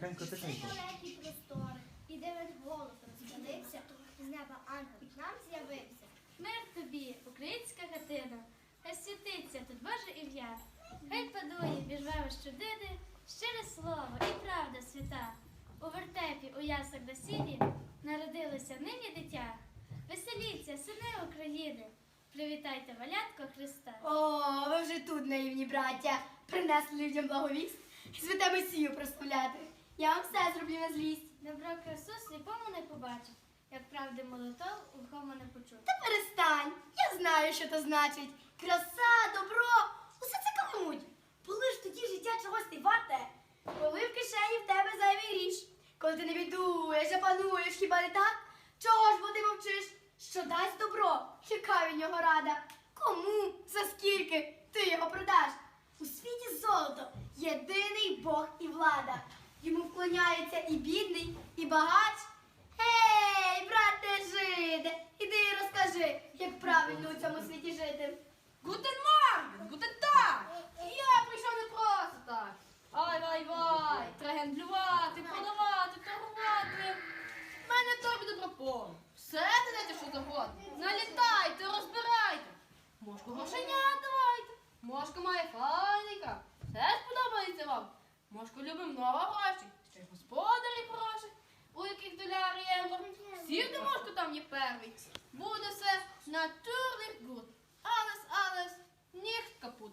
Тихенько, тихенько. далекі простори. І дивись голос розпалився, з неба ангел к нам з'явився. Мир тобі, українська хатина, хай світиться тут Боже ім'я, хай панує між вами щодини, щире слово і правда свята. У вертепі, у яслах на сіні народилося нині дитя. Веселіться, сини України, привітайте валятко Христа. О, ви вже тут, наївні браття, принесли людям благовість і святе Месію прославляти. Я вам все зроблю на злість. Добро красу сліпому не побачить, як правди молотов ухому не почув. Та перестань, я знаю, що то значить. Краса, добро, усе це калмуть. Коли ж тоді життя чогось не варте, коли в кишені в тебе зайвий гріш, коли ти не бідуєш, а пануєш, хіба не так? Чого ж бо ти мовчиш? Що дасть добро, яка від нього рада? Кому, за скільки ти його продаш? У світі золото, єдиний Бог і влада. Йому вклоняється і бідний, і багач. Гей, брате жиде, іди і розкажи, як правильно у цьому світі жити. Гутен Морген, гутен так! Я прийшов не просто так. Ай вай є первий. Буде все натурних гуд. Алес, алес, ніхт капут.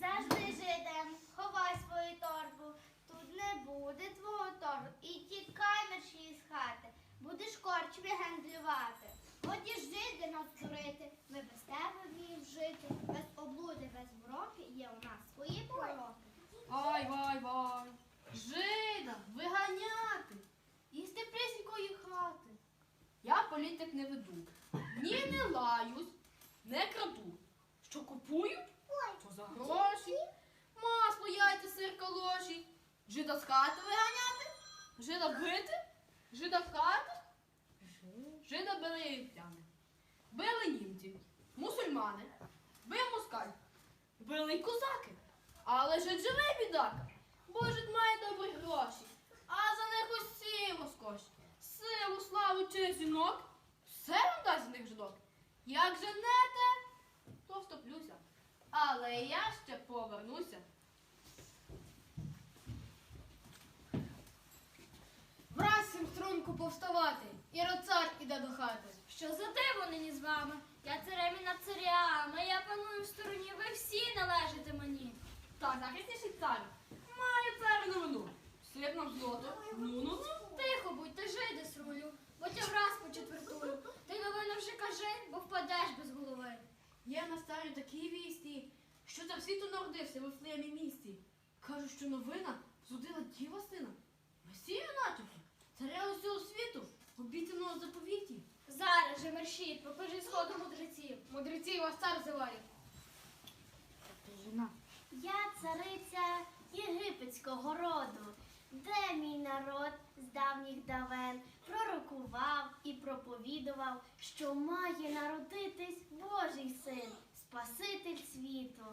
Завжди жидем, ховай свою торбу. Тут не буде твого торгу. І тікай мерші з хати. Будеш корчмі гендлювати. Годі ж жиди нас дурити. Ми без тебе вміємо жити. Без облуди, без мороки є у нас свої пророки. Ай, вай, вай. Жида, виганяти. Їсти присінької хати. Я політик не веду. Ні не лаюсь, не краду. Що купую? Що за гроші? Масло, яйця, сир, калоші. Жида з хати виганяти? Жида бити? Жида в хату? Жида били єгиптяни. Били німці, мусульмани, бив москаль, били й козаки. Але ж живий бідака, бо ж має добрі гроші, а за них усі москоші. Силу, славу чи жінок, все за жінок. Як женете, то встоплюся. Але я ще повернуся. Враз всім струнку повставати, і цар іде до хати. Що за диво нині з вами? Я царевіна царями, я паную в стороні, ви всі належите мені. Так, захисніший цар. Маю царю новину. Слід нам злото. Ну-ну-ну. Тихо будь, ти жиди срулю, бо тя враз почетвертую. Ти новину вже кажи, бо впадеш без голови. Є на старі такі вісті, що за світу народився в Вифлеємі місті. Кажуть, що новина зудила діва сина. Месія начебто, царя усього світу, обіцяного заповіті. Зараз же мерщіть, покажи сходу мудреців. Мудреці вас цар зиває. Я цариця єгипетського роду, де мій народ з давніх давен пророкував і проповідував, що має народитись Божий син, Спаситель світу.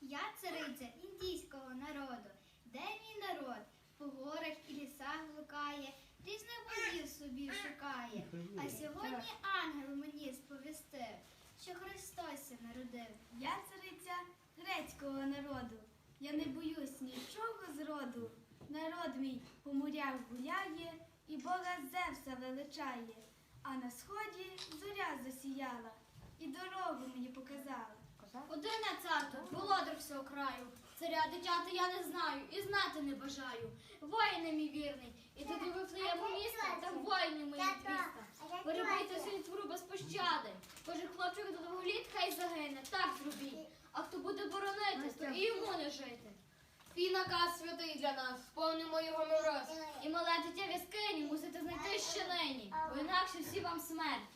Я цариця індійського народу, де мій народ по горах і лісах блукає, різних богів собі шукає. А сьогодні ангел мені сповістив, що Христос народив. Я цариця грецького народу. Я не боюсь нічого зроду. Народ мій по морях гуляє і Бога Зевса величає. А на сході зоря засіяла і дорогу мені показала. Одине царство, володар всього краю. Царя дитяти я не знаю і знати не бажаю. Воїне мій вірний, і туди вифлеємо міста, там воїни мої двіста. Перебийте синтвру без пощади. Кожен хлопчик до двох хай загине, так зробіть. А хто буде боронити, то і йому не жити. Твій наказ святий для нас, сповнимо його ми раз. І мале дитя в'язкині мусите знайти ще нині, бо інакше всі вам смерть.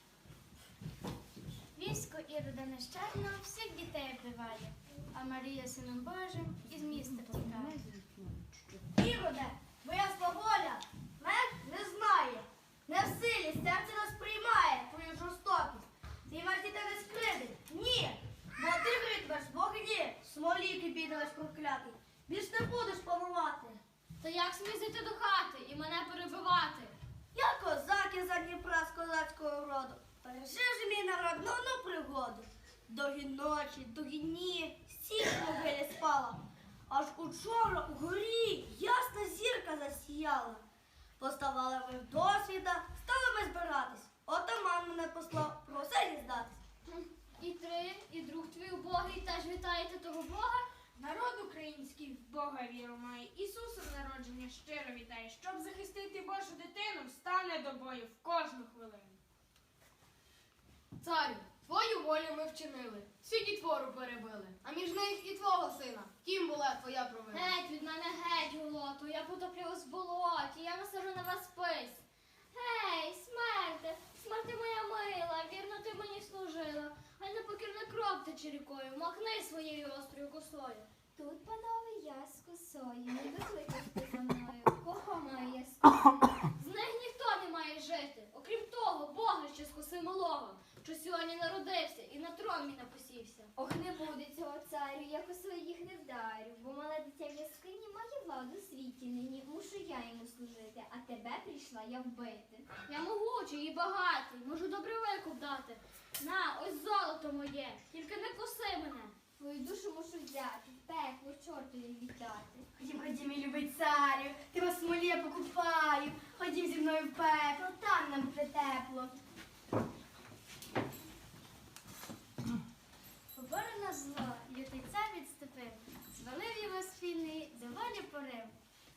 Військо Ірода нещадно всіх дітей вбиває, а Марія сином Божим із міста тікає. Іроде, твоя сваволя мене не знає. Не в силі серце нас приймає твою жорстокість. підалась проклятий. Більш не будеш панувати. Та як смій зайти до хати і мене перебивати? Я козак із Дніпра з козацького Пережив же мій народ на одну пригоду. Довгі ночі, довгі дні, всіх могилі спала. Аж учора угорі ясна зірка засіяла. Поставали ми в досвіда, стали ми збиратись. Отаман мене послав про все дізнатись. І ти, і друг твій убогий теж вітаєте того Бога? Народ український в Бога віру має. Ісусом народження щиро вітає. Щоб захистити Божу дитину, встане до бою. Царю, твою волю ми вчинили, всі дітвору перебили, а між них і твого сина. Тім була твоя провина. Геть від мене геть, голоту, я потоплю вас в болоті, я насажу на вас спис. Гей, смерте, смерти моя мила, вірно ти мені служила, а непокірна кров тече рікою, махни своєю острою косою. Тут, панове, я з косою, не викликайте за мною. Кого маю я? З ніхто не має жити, окрім того, Бога ще з коси малого, що сьогодні народився і на трон мій напосівся. Ох, не буде цього царю, я косою їх не вдарю, бо мале дитя в яскині владу світі нині, мушу я йому служити, а тебе прийшла я вбити. Я могучий і багатий, можу добрий викуп дати. На, ось золото моє, тільки не коси мене. Твою душу мушу взяти, пекло чортові віддати. Ходім, ходім, мій любий царю, ти вас смолі покупаю. Ходім зі мною в пекло, там нам буде тепло. Поборено зло, лютий цар відступив, звалив його спільний, за волю порив.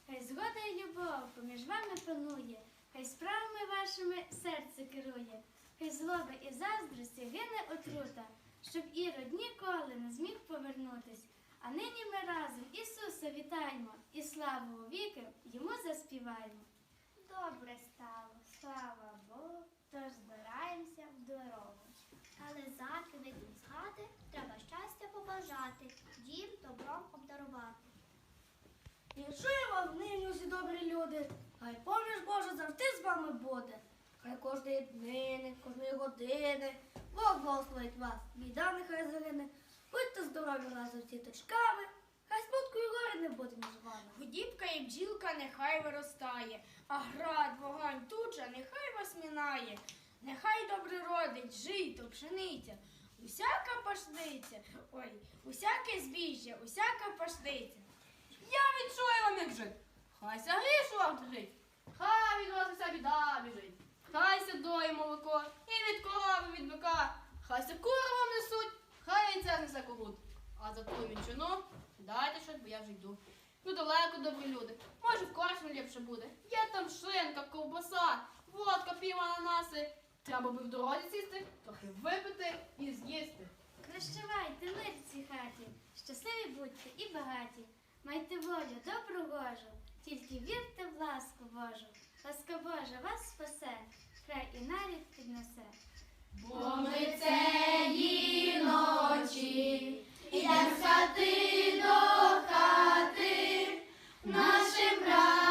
Хай згода і любов поміж вами панує, хай справами вашими серце керує, хай злоба і заздрості гине отрута, щоб ірод ніколи не зміг повернутись. А нині ми разом Ісуса вітаємо і славу у віки йому заспіваємо. Добре стало, слава Богу, тож збираємося в дорогу. Але заки вийдемо з хати, треба щастя побажати, дім добром обдарувати. Віншую вам нині Хай поміж Божа завжди з вами буде. Хай кожної днини, кожної години Бог благословить вас. Біда нехай загине. Будьте здорові разом з діточками. Хай смутку і горі не буде між вами. Гудібка і бджілка нехай виростає, а град, вогонь, туджа нехай вас мінає. Нехай добре родить, жито, пшениця, усяка пашниця, ой, усяке збіжжя, усяка пашниця. Я відчую вам як жить. Хай ся грішу вам жить. Хай від вас уся біда біжить. Хай ся доє молоко, і від корови, від бика. Хай ся кури несуть, хай яйця несе когут. А за ту вінчину дайте щось, бо я вже йду. Ну далеко, добрі люди. Може, в корчмі ліпше буде. Є там шинка, ковбаса, водка, пів ананаси. Треба би в дорозі сісти, трохи випити і з'їсти. Прощавайте, мир в цій хаті, щасливі будьте і багаті. Майте волю, добру Божу, тільки вірте в ласку Божу. Ласка Божа вас спасе, край і нарід піднесе. Бо ми цієї ночі ідем з хати до хати нашим братам.